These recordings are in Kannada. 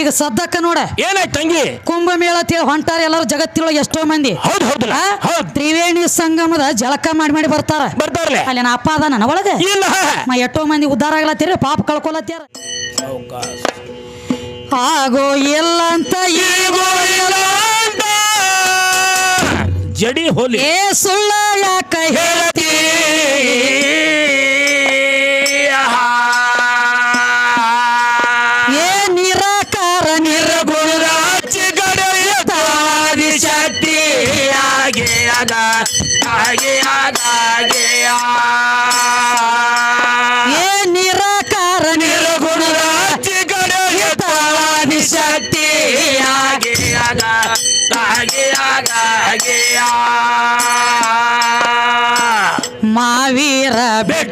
ಈಗ ಸದ್ದಕ್ಕ ನೋಡ. ಏನಾಯ್ತು ತಂಗಿ? ಕುಂಭಮೇಳ ಅಂತೇಳಿ ಹೊಂಟಾರ ಎಲ್ಲರೂ ಜಗತ್ತಿನೊಳಗೆ ಎಷ್ಟೋ ಮಂದಿ. ಹೌದು ಹೌದಲ್ಲ ಆ? ಹೌದ್. ತ್ರಿವೇಣಿ ಸಂಗಮದ ಜಳಕ ಮಾಡಿ ಮಾಡಿ ಬರ್ತಾರ. ಬರ್ತಾರಲ್ಲ. ಅಲ್ಲಿ ನಾ ಅಪ್ಪ ಅದ ನನ್ನ ಒಳಗೆ. ಇಲ್ಲ. ಮ ಎಷ್ಟೋ ಮಂದಿ ಉದ್ಧಾರ ಆಗ್ಲತ್ತೀರಿ ಪಾಪ ಕಳ್ಕೊಲತ್ತೀರ. ಆಗೋ ಇಲ್ಲ ಅಂತ ಈಗೋ ಇಲ್ಲ ಅಂತ ಜಡಿ ಹೋಲಿ. ಏ ಸುಳ್ಳ ಯಾಕ ಮಾವೀರ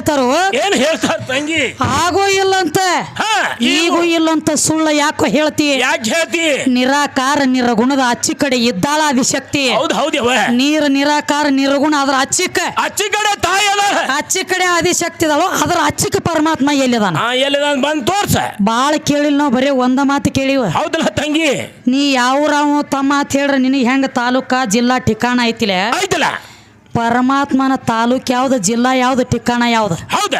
ಹೇಳ್ತಾರೋ? ಏನ್ ಹೇಳ್ತಾರ ತಂಗಿ? ಆಗೋ ಇಲ್ಲಂತ. ಈಗೂ ಇಲ್ಲಂತ ಸುಳ್ಳ ಯಾಕೋ ಹೇಳ್ತಿ? ಯಾಕೆ ಹೇಳ್ತಿ? ನಿರಾಕಾರ ನಿರಗುಣದ ಅಚ್ಚಿ ಕಡೆ ಇದ್ದಾಳ ಆದಿಶಕ್ತಿ ಹೌದ್ ನೀರ್ ನಿರಾಕಾರ ನಿರಗುಣ ಅದ್ರ ಅಚ್ಚಿಕ. ಅಚ್ಚಿ ಕಡೆ ತಾಯಿ ಅದ. ಅಚ್ಚಿ ಕಡೆ ಆದಿಶಕ್ತಿ ಇದಾಳು ಅದ್ರ ಅಚ್ಚಿಕ ಪರಮಾತ್ಮ ಎಲ್ಲಿದಾನ ಹಾ ಎಲ್ಲಿ ನಾನು ಬಂದ್ ತೋರ್ಸ. ಬಾಳ ಕೇಳಿಲ್ಲ ನಾವು ಬರೀ ಒಂದ ಮಾತು ಕೇಳಿವ. ಹೌದಲ್ಲ ತಂಗಿ? ನೀ ಯಾವ ತಮ್ಮ ಅಂತ ಹೇಳ್ರಿ ನಿನಗೆ ಹೆಂಗ ತಾಲೂಕಾ ಜಿಲ್ಲಾ ಠಿಕಾಣ ಐತಿಲೆ? ಆಯ್ತಲ್ಲ ಪರಮಾತ್ಮನ ತಾಲೂಕ್ ಯಾವ್ದು ಜಿಲ್ಲಾ ಯಾವ್ದು ಠಿಕಾಣ ಯಾವ್ದು? ಹೌದ?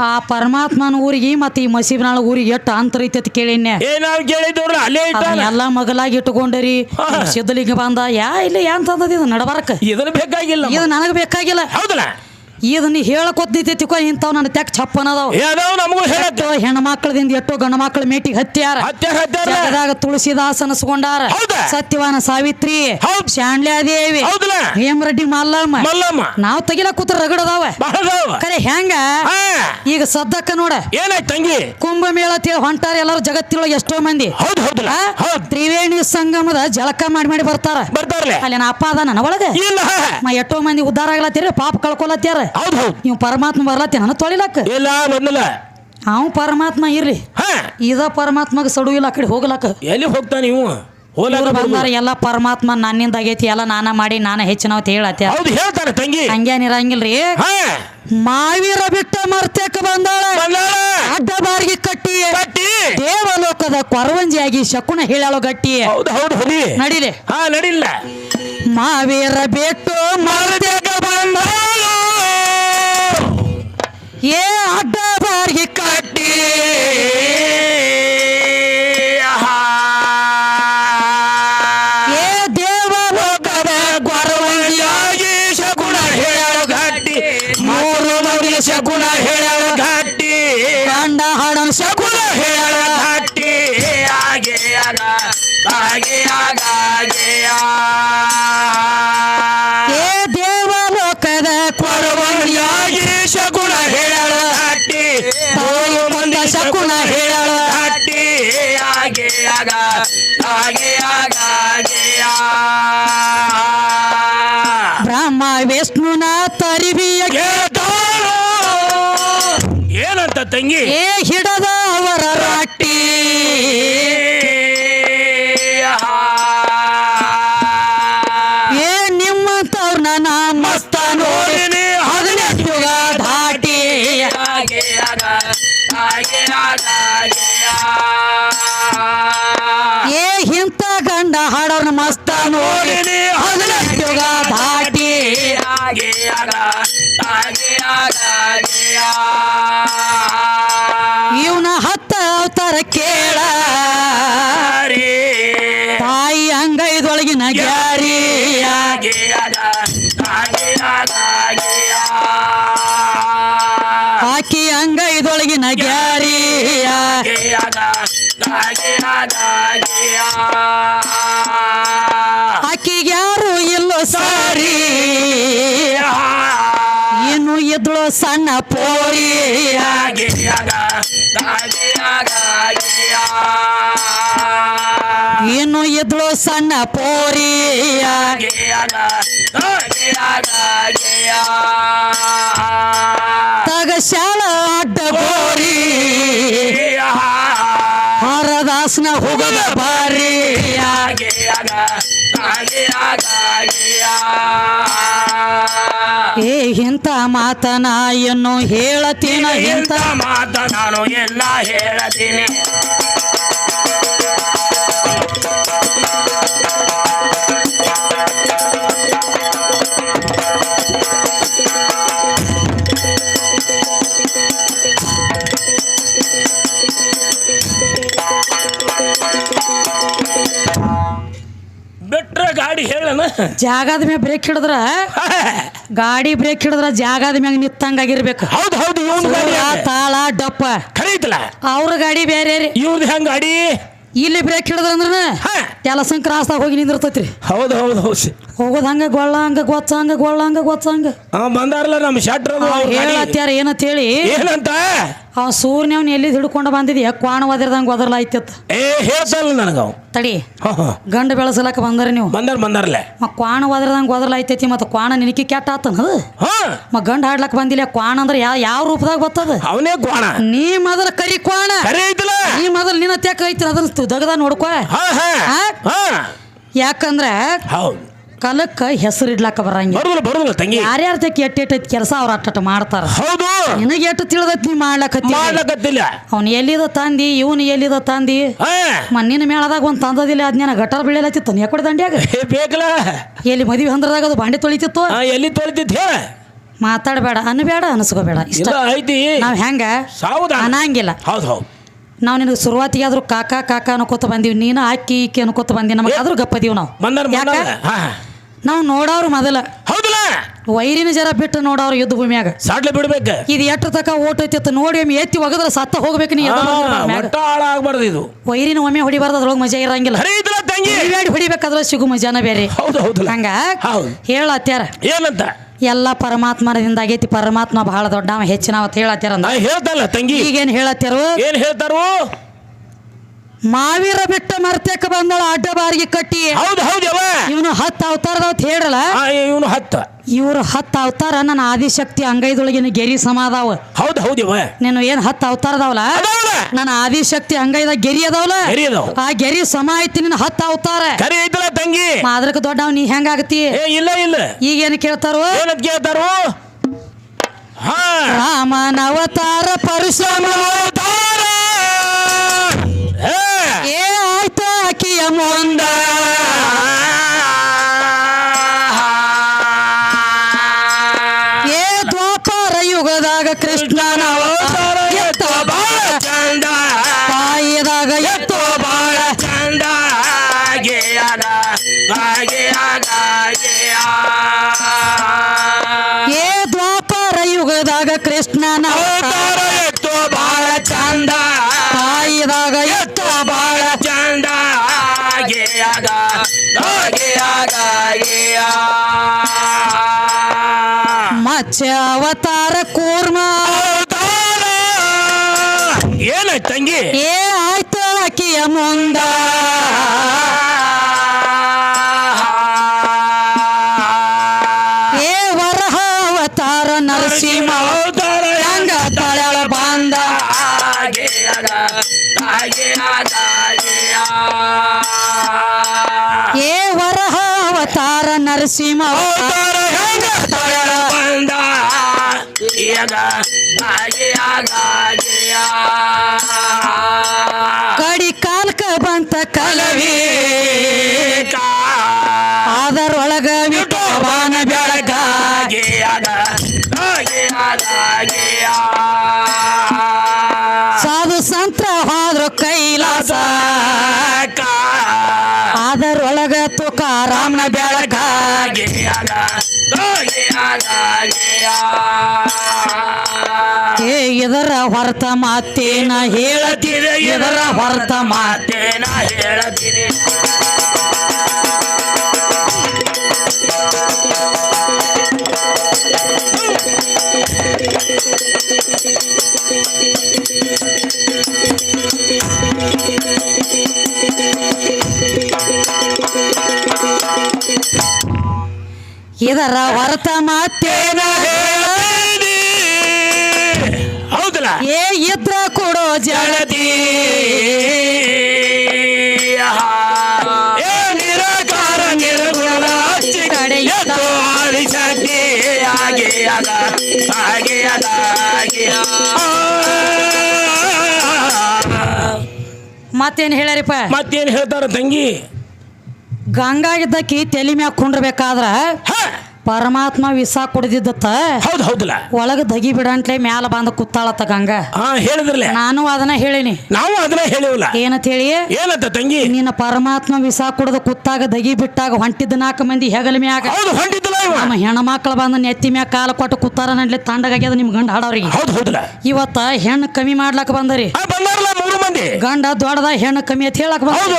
ಆ ಪರಮಾತ್ಮನ ಊರಿಗೆ ಮತ್ತೆ ಈ ಮಸೀಬ್ನಾಳ ಊರಿಗೆ ಎಷ್ಟು ಅಂತರ ಐತಿ ಅಂತ ಕೇಳಿನ್ಯ ಏ ನಾವ್ ಕೇಳಿದವ್ರ ಅಲ್ಲೇ ಇಟ್ಟಾನ ಎಲ್ಲ ಮಗಲಾಗಿ ಇಟ್ಕೊಂಡರಿ. ಸಿದ್ಧಲಿಂಗ ಬಂದ ಯಾ ಇಲ್ಲ ಅಂತಂದದ ಇದು ನಡಬಾರಕ? ಇದನ್ನ ಬೇಕಾಗಿಲ್ಲ ಇದು ನನಗೆ ಬೇಕಾಗಿಲ್ಲ. ಹೌದಲ್ಲ? ಇದನ್ನ ಹೇಳಕೊದ್ದೈತಿಕೋ ಇಂಥವ್ ನನ್ನ ತೆಕ್ ಚಪ್ಪನ ಅದಾವ. ಯಾವ್ದಾವ್ ನಮಗೂ ಹೇಳತ್ತ ಎಷ್ಟೋ ಹೆಣ್ಮಕ್ಳದಿಂದ ಎಷ್ಟೋ ಗಂಡ ಮಕ್ಳ ಮೇಟಿಗೆ ಹತ್ಯಾರ. ಹತ್ಯಾರ ಹತ್ಯಾರ. ಜಗದಾಗ ತುಳಸಿದಾಸ ಅನಸ್ಕೊಂಡಾರ ಹೌದಾ? ಸತ್ಯವಾನ ಸಾವಿತ್ರಿ. ಹೌದ್. ಶಾಣ್ಯಾದೇವಿ ಹೌದಲ್ಲ ಹೇಮರೆಡ್ಡಿ ಮಲ್ಲಮ್ಮ. ಮಲ್ಲಮ್ಮ. ನಾವ್ ತೆಗಿಲ ಕೂತ್ರ ರಗಡದಾವ ಕರೆ ಹೆಂಗ? ಹಾ. ಈಗ ಸದ್ದಕ್ಕ ನೋಡ. ಏನಾಯ್ತು ತಂಗಿ? ಕುಂಭಮೇಳ ತಿಳಿ ಹೊಂಟಾರ ಎಲ್ಲರೂ ಜಗತ್ತಿನೊಳಗೆ ಎಷ್ಟೋ ಮಂದಿ. ಹೌದ್ ಹೌದಲ್ಲ ಆ? ಹೌದ್. ತ್ರಿವೇಣಿ ಸಂಗಮದ ಜಳಕ ಮಾಡಿ ಮಾಡಿ ಬರ್ತಾರ. ಬರ್ತಾರಲ್ಲ ಅಲ್ಲಿ ನಾ ಅಪ್ಪ ಅದ ನನ್ನ ಒಳಗೆ? ಇಲ್ಲ. ಎಷ್ಟೋ ಮಂದಿ ಉದ್ಧಾರ ಆಗ್ಲತ್ತೀರಿ ಪಾಪ ಕಳ್ಕೊಲತ್ಯಾರ. ಹೌದ್ ಹೌದ್. ನೀವು ಪರಮಾತ್ಮ ಬರ್ಲತ್ತಿ ನಾನು ತೊಳಿಲಕ್ಕ. ಇಲ್ಲ ಬಂದಿಲ್ಲ. ಅವ್ ಪರಮಾತ್ಮ ಇರ್ರಿ ಹಾ. ಇದ ಪರಮಾತ್ಮಗ ಸಡು ಇಲ್ಲ ಆ ಕಡೆ ಹೋಗ್ಲಕ್ಕ. ಎಲ್ಲಿ ಹೋಗ್ತಾನ ನೀವು ಹೋಲಾಕ ಇವ್ರು ಬಂದಾರ ಎಲ್ಲ ಪರಮಾತ್ಮ ನನ್ನಿಂದ ಆಗೈತಿ ಎಲ್ಲ ನಾನ ಮಾಡಿ ನಾನ ಹೆಚ್ಚಿನ ಅಂತ ಹೌದು ಹೇಳ್ತಾನೆ ತಂಗಿ. ಹಂಗೇನ್ ಇರಂಗಿಲ್ರಿ ಹಾ. ಮಾವೀರ ಬಿಟ್ಟ ಮರ್ತೇಕ ಬಂದಾಳ. ಬಂದಾಳ. ಅಡ್ಡ ಬಾರಿಗೆ ಕಟ್ಟಿ. ಕಟ್ಟಿ. ದೇವಲೋಕದ ಕೊರವಂಜಿಯಾಗಿ ಶಕುನ ಹೇಳಾಳು ಗಟ್ಟಿ. ಹೌದು ಹೌದು ಹುಲಿ ನಡಿಲೆ. ಹಾ ನಡಿಲ್ಲ ಮಾವೀರ ಬಿಟ್ಟು ಮರ್ತೇಕ ಬಂದಾಳು. ಏ ಅಡ್ಡ ಬಾರಿಗೆ ಕಟ್ಟಿ ಏ ದೇವಲೋಕದ ಗೊರವಳಿಯಾಗಿ ಶಕುನ ಹೇಳಲು ಗಟ್ಟಿ ಮೂರು ಮಂದಿ ಶಗುಣ ಹೇಳಲು ಗಟ್ಟಿ ಕಂಡ ಹಾಡನ್ ಶಗುಣ ಹೇಳಲು ಗಟ್ಟಿ ಹಾಗೆ ಆಗ ಹಾಗೆ ಆಗ, ಹಾಗೆ వేస్ట్ ಸಣ್ಣ ಪೋರಿ ಇನ್ನು ಎದ್ಳು ಸಣ್ಣ ಪೋರಿ ಆಗಿಯಾಗ ಆಗಿಯಾಗಿಯ ತಗ ಶಾಲ ಅಡ್ಡ ಗೋರಿ ಹರದಾಸನ ಹೋಗದ ಬಾರಿ ಆಗಿಯಾಗ ಏ ಇಂಥ ಮಾತನ ಏನು ಹೇಳತೀನ ಇಂಥ ಮಾತ ನಾನು ಎಲ್ಲ ಹೇಳತೀನಿ. ಬಿಟ್ರೆ ಗಾಡಿ ಜಾಗದ ಮೇಲೆ ಬ್ರೇಕ್ ಹಿಡಿದ್ರ? ಗಾಡಿ ಬ್ರೇಕ್ ಹಿಡಿದ್ರ ಜಾಗದ ಮ್ಯಾಗ ನಿತ್ತಂಗಾಗಿರ್ಬೇಕು ಹೌದು ಹೌದು ಇವನ್ ಗಾಡಿ ತಾಳ ಡಪ್ಪ. ಖರೀದಲ್ಲ. ಅವ್ರ ಗಾಡಿ ಬೇರೆ ರೀ. ಇವ್ರದ್ದು ಹೆಂಗ್ ಗಾಡಿ? ಇಲ್ಲಿ ಬ್ರೇಕ್ ಹಿಡಿದ್ರ ಅಂದ್ರ ಹಾ. ಕ್ರಾಸ್ದಾಗ ಹೋಗಿ ನಿಂದಿರ್ತೈತ್ರಿ. ಹೌದು ಹೌದು ಹೌದು. ಹೋಗೋದ್ ಹಂಗ ಗೊಳ್ಳ ಹಂಗ ಗೊತ್ತ ಹಂಗ ಗೊಳ್ಳ ಹಂಗ ಗೊತ್ತ ಹಂಗ. ಬಂದಾರಲ್ಲ ನಮ್ಮ ಶಟ್ರ್ ಹೇಳತ್ಯಾರ ಏನಂತ ಹೇಳಿ ಏನಂತ? ಅವ ಸೂರ್ಯನವ್ನ ಎಲ್ಲಿ ಹಿಡ್ಕೊಂಡು ಬಂದಿದ್ಯ? ಕ್ವಾಣ ಒದರ್ದಂಗ್ ಒದರ್ಲಾಯ್ತಿತ್ತು. ಏ ಹೇಳ್ತಲ್ಲ ನನಗೆ ಅವ. ತಡಿ. ಗಂಡು ಬೆಳೆಸಲಕ್ಕ ಬಂದರೆ ನೀವು. ಬಂದಾರ ಬಂದಾರಲ್ಲ ಮ ಕ್ವಾಣ ಒದರ್ದಂಗ್ ಒದರ್ಲಾಯ್ತೈತಿ ಮತ್ತೆ ಕ್ವಾಣ ನಿನಕಿ ಕೆಟ್ಟ ಆತನ ಅದು ಮ ಗಂಡ ಹಾಡ್ಲಕ್ ಬಂದಿಲ್ಲ ಕ್ವಾಣ ಅಂದ್ರೆ ಯಾವ ಯಾವ ರೂಪದಾಗ ಬರ್ತದ ಅವನೇ ಕ್ವಾಣ. ನೀ ಮೊದಲ ಕರಿ ಕ್ವಾಣ. ಕರೆ ಐತಲ್ಲ. ನೀ ಮೊದಲ ನಿನ್ನ ತೆಕ್ಕ ಐತಿ ಅದನ್ನ ದಗದ ನೋಡ್ಕೋ. ಯಾಕಂದ್ರ ಹೌದು. ಕಲಕ್ಕ ಹೆಸರು ಇಡ್ಲಾಕ ಬರಂಗಿಲ್ಲ. ಬರುದಿಲ್ಲ ಬರುದಿಲ್ಲ ತಂಗಿ. ಯಾರ್ಯಾರ ತೆಕ್ ಎಟ್ ಎಟ್ ಕೆಲಸ ಅವ್ರ ಅಟ್ಟ ಮಾಡ್ತಾರ. ಹೌದು. ನಿನಗೆ ಎಷ್ಟು ತಿಳಿದೈತಿ ನೀ ಮಾಡ್ಲಕತ್ತಿ. ಮಾಡ್ಲಕತ್ತಿಲ್ಲ. ಅವ್ನ ಎಲ್ಲಿದ ತಂದಿ ಇವನು ಎಲ್ಲಿದ ತಂದಿ? ಮಣ್ಣಿನ ಮೇಳದಾಗ ಒಂದ್ ತಂದದಿಲ್ಲ ಅದ್ನೇನ ಗಟಾರ ಬೆಳೆಯಲತ್ತಿತ್ತು ನೀ ಕೊಡ ದಂಡ್ಯಾಗ? ಏ ಬೇಕಲ್ಲ. ಎಲ್ಲಿ ಮದುವೆ ಹಂದ್ರದಾಗ ಅದು ಬಾಂಡೆ ತೊಳಿತಿತ್ತು? ಎಲ್ಲಿ ತೊಳಿತಿತ್ ಹೇಳ. ಮಾತಾಡಬೇಡ ಅನ್ಬೇಡ ಅನ್ಸ್ಕೋಬೇಡ. ಇಷ್ಟ. ಇಲ್ಲ ಐತಿ. ನಾವ್ ಹೆಂಗ? ಸಾವುದ ಅನ್ನಂಗಿಲ್ಲ ಹೌದು ಹೌದು. ನಾವು ನಿನಗೆ ಶುರುವಾತಿಗೆ ಆದ್ರೂ ಕಾಕ ಕಾಕ ಅನ್ಕೋತ ಬಂದೀವಿ ನೀನು ಅಕ್ಕಿ ಇಕ್ಕಿ ಅನ್ಕೋತ ಬಂದಿ ನಮಗೆ ಆದ್ರೂ ಗಪ್ಪದೀವಿ ನಾವು. ಬಂದಾರ ಯಾಕ? ಬಂದಾರ ಹಾ. ನಾವು ನೋಡೋರು ಮೊದಲ. ಹೌದಲ್ಲ? ವೈರಿನ ಜರ ಬಿಟ್ಟು ನೋಡವ್ರು ಯುದ್ಧ ಭೂಮಿಯಾಗ. ಸಾಡ್ಲೆ ಬಿಡ್ಬೇಕು. ಇದು ಎಟ್ರ ತಕ ಓಟ್ ಐತಿ ನೋಡಿ ಒಮ್ಮೆ ಎತ್ತಿ ಒಗದ್ರ ಸತ್ತ ಹೋಗ್ಬೇಕು ನೀ ಎದ್ದು ಮ್ಯಾಗ. ಹಾಳಾಗ್ಬಾರ್ದು ಇದು. ವೈರಿನ ಒಮ್ಮೆ ಹೊಡಿಬಾರ್ದು ಅದ್ರೊಳಗೆ ಮಜಾ ಇರಂಗಿಲ್ಲ. ಐತಲ್ಲ ತಂಗಿ. ಹೊಡಿಬೇಕಾದ್ರೆ ಸಿಗು ಮಜಾನ ಬೇರೆ. ಹೌದು ಹೌದಲ್ಲ. ಹಂಗ ಹೌದು. ಹೇಳತ್ಯಾರ. ಏನಂತ? ಎಲ್ಲ ಪರಮಾತ್ಮನದಿಂದ ಆಗೈತಿ ಪರಮಾತ್ಮ ಬಹಳ ದೊಡ್ಡ ಹೆಚ್ಚಿನ ಅವತ್ತು ಹೇಳತ್ಯಾರ ಅಂದ. ನಾ ಹೇಳ್ತಲ್ಲ ತಂಗಿ. ಈಗೇನ್ ಹೇಳತ್ಯಾರು? ಏನ್ ಹೇಳ್ತಾರು? ಮಾವೀರ ಬಿಟ್ಟ ಮರ್ತಕ್ಕೆ ಬಂದಳ ಅಡ್ಡ ಬಾರಿಗೆ ಕಟ್ಟಿ. ಹೌದು ಹೌದವ ಇವನು ಹತ್ತು ಅವತಾರದವತ್ ಹೇಳಲ್ಲ ಇವನು ಹತ್ತ. ಇವ್ರು ಹತ್ತು ಅವತಾರ ನನ್ನ ಆದಿಶಕ್ತಿ ಅಂಗೈದೊಳಗಿನ ಗೆರಿ ಸಮಾದಾವ. ಹೌದು ಹೌದು ಯವ ನೀನು ಏನ್ ಹತ್ತು ಅವತಾರದವಲ್ಲ ಅದಾವಲ್ಲ ನನ್ನ ಆದಿಶಕ್ತಿ ಅಂಗೈದ ಗೆರಿ ಅದಾವಲ್ಲ ಅದಾವ. ಆ ಗೆರಿ ಸಮ ಐತಿ ನಿನ್ನ ಹತ್ತು ಅವತಾರ. ಖರೆ ಐತಲ್ಲ ತಂಗಿ? ಮಾದ್ರಕ ದೊಡ್ಡವ್ ನೀ ಹೆಂಗಾಗತಿ ಇಲ್ಲ ಇಲ್ಲ. ಕೇಳ್ತಾರೋ? ಏನಂತ ಕೇಳ್ತಾರು? ಹಾ. ರಾಮನ ಅವತಾರ ಪರಶುರಾಮ ಅವತಾರ. ಆಕಿಯ ಮುಂದ ಏ ದ್ವಾಪರ ಯುಗದಾಗ ಕೃಷ್ಣನ ಅವತಾರ ಎತ್ತ ಬಾಳ ಚಂದ ತಾಯಿದಾಗ ಎತ್ತ ಬಾಳ ಚಂದ ಗೆಯದ ಗೆಯದ ಗೆಯ ಏ ದ್ವಾಪರ ಯುಗದಾಗ ಕೃಷ್ಣನ ಅವತಾರ ಅವತಾರ ಎತ್ತು ಬಾಳ ಚಂದ ತಾಯಿದಾಗ ಎತ್ತ ಬಾಳ ಚಂದ ಗೆಯದ ಗೆಯದ ಗೆಯ ಮತ್ಸ್ಯ ಅವತಾರ ಕೂರ್ಮ. ಏನಾಯ್ತು ತಂಗಿ? ಏ ಆಯ್ತು ಆಕಿಯ ಮುಂದ. ಏ ವರಹ ಅವತಾರ ನರಸಿಂಹ. ನರಸಿಂಹ ಅವತಾರ ಹೆಂಗ ಬಂದ? ಈಗ ಕಡಿ ಇದರ ಹೊರತ ಮಾತೇನ ಹೇಳತಿದೆ ಇದರ ಹೊರತ ಮಾತೇನ ಹೇಳತಿದೆ Thank you. ಇದರ ಹೊರತ ಮಾತೇನ. ಹೌದಲ್ಲ? ಏ ಇದ್ರ ಕೊಡೋ ಜಳದಿ. ನಿರಾಕಾರ ನಿರ್ಗುಣ ಆದಿಶಕ್ತಿ ಹಾಗೆ ಅದ ಹಾಗೆ ಅದ ಹಾಗೆ ಮತ್ತೇನ್ ಹೇಳ್ಯಾರಿಪ್ಪ? ಮತ್ತೇನು ಹೇಳ್ತಾರ ತಂಗಿ? ಗಂಗಾ ಇದ್ದಕ್ಕಿ ತಲೆ ಮ್ಯಾಗ ಕುಂಡ್ರಬೇಕಾದ್ರ ಪರಮಾತ್ಮ ವಿಸ ಕುಡ್ದಿದ್ದತ್ತ ಹೌದು ಹೌದಲ್ಲ? ಒಳಗ ದಗಿ ಬಿಡಂಟ್ಲೆ ಮ್ಯಾಲ ಬಂದ ಕುತ್ತಾಳತ್ತ ಗಂಗ. ಹಾ ಹೇಳಿದ್ರಲ್ಲ? ನಾನು ಅದನ್ನ ಹೇಳಿನಿ. ನಾವು ಅದನ್ನ ಹೇಳಿವಲ್ಲ? ಏನಂತ ಹೇಳಿ? ಏನಂತ ತಂಗಿ? ನಿನ್ನ ಪರಮಾತ್ಮ ವಿಸ ಕುಡ್ದು ಕುತ್ತಾಗ ದಗಿ ಬಿಟ್ಟಾಗ ಹೊಂಟಿದ್ದ ನಾಲ್ಕು ಮಂದಿ ಹೆಗಲ ಮ್ಯಾಗ. ಹೌದು ಹೊಂಟಿದ್ದಲ್ಲ ನಮ್ಮ ಹೆಣ್ಮಕ್ಳು ಬಂದ ನೆತ್ತಿ ಮ್ಯಾಗ ಕಾಲ ಕೊಟ್ಟು ಕುತ್ತಾರ ನಡ್ಲಿ ತಂಡಗಾಗ್ಯದ ನಿಮ್ ಗಂಡ ಹಾಡೋರಿಗೆ. ಹೌದು ಹೌದಲ್ಲ? ಇವತ್ತ ಹೆಣ್ಣು ಕಮ್ಮಿ ಮಾಡ್ಲಕ್ ಬಂದರಿ. ಆ ಬಂದಾರಲ್ಲ ಮೂರು ಮಂದಿ? ಗಂಡ ದೊಡ್ಡದ ಹೆಣ್ಣು ಕಮ್ಮಿ ಅಂತ ಹೇಳಕ್ ಬಂದ.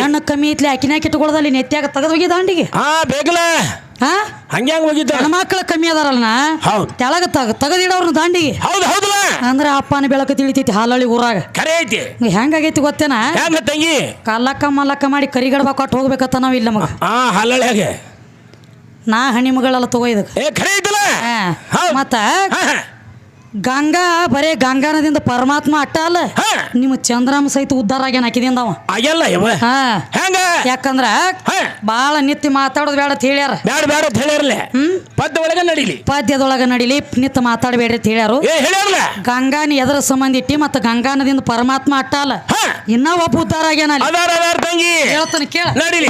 ಹೆಣ್ಣು ಕಮ್ಮಿ ಇತ್ಲಿ ಅಕಿನ ಕಿಟ್ಕೊಳ್ದಲ್ಲಿ ನೆತ್ತ್ಯಾಗ ತಗದು ಹೋಗಿದ ದಾಂಡಿಗೆ ಹಾ ಬೇಕಲ್ಲ. ಹಾ? ಹಂಗ್ಯಾಂಗ ಹೋಗಿದ್ದ. ಹೆಣ್ಮಕ್ಳು ಕಮ್ಮಿ ಅದಾರಲ್ಲ ಹೌದು. ತೆಳಗ ತಗ ತೆಗದಿಡವ್ರನ್ನ ದಾಂಡಿಗೆ. ಹೌದು ಹೌದಲ್ಲ ಅಂದ್ರೆ ಅಪ್ಪನ ಬೆಳಕು ತಿಳಿತೈತಿ ಹಾಲಳಿ ಊರಾಗ. ಕರೆ ಐತಿ. ಹೆಂಗಾಗೈತಿ ಗೊತ್ತೇನ? ಹೆಂಗ ತಂಗಿ? ಕಲ್ಲಕ್ಕ ಮಲ್ಲಕ್ಕ ಮಾಡಿ ಕರಿಗಡಬ ಕೊಟ್ಟು ಹೋಗ್ಬೇಕತ್ತ ನಾವು ಇಲ್ಲ ಮಗ. ಹಾ ಹಲ್ಲಳ್ಯಾಗೆ ನಾ ಹಣಿ ಮಗಳೆಲ್ಲ ತಗೋ ಇದಕ್ಕೆ. ಏ ಕರೆ ಐತಲ್ಲ? ಹೌದು. ಮತ್ತ ಹಾ, ಬರೇ ಗಂಗಾ ನದಿಯಿಂದ ಗಂಗಾನದಿಂದ ಪರಮಾತ್ಮ ಅಟ್ಟ ಅಲ್ಲ. ಹಾ. ನಿಮ್ಮ ಚಂದ್ರಾಮ ಸಹಿತ ಉದ್ಧಾರ ಆಗ್ಯಾನ ಹಾಕಿದಿಂದ ಅವ. ಆಗ್ಯಲ್ಲ ಇವ? ಹಾ. ಹೆಂಗ? ಯಾಕಂದ್ರ ಹಾ. ಬಾಳ ನಿತ್ಯ ಮಾತಾಡೋದು ಬೇಡ ಅಂತ ಹೇಳ್ಯಾರ. ಬ್ಯಾಡ ಬ್ಯಾಡ ಅಂತ ಹೇಳ್ಯಾರಲ್ಲ. ಹ್ಮ್. ಪದ್ದ ಒಳಗ ನಡೀಲಿ. ಪದ್ಯದೊಳಗ ನಡಿಲಿ ನಿತ್ಯ ಮಾತಾಡಬೇಡ್ರಿ ಅಂತ ಹೇಳ್ಯಾರು. ಏ ಹೇಳ್ಯಾರಲ್ಲ. ಗಂಗಾನಿ ಎದರ ಸಂಬಂಧ ಇಟ್ಟಿ ಮತ್ತ ಗಂಗಾನದಿಂದ ಪರಮಾತ್ಮ ಅಟ್ಟ ಅಲ್ಲ. ಹಾ. ಇನ್ನ ಒಬ್ಬ ಉದ್ಧಾರ ಆಗ್ಯಾನ ಅಲ್ಲಿ. ಅದಾರ ಅದಾರ ತಂಗಿ. ಹೇಳ್ತಾನೆ ಕೇಳ. ನಡೀಲಿ.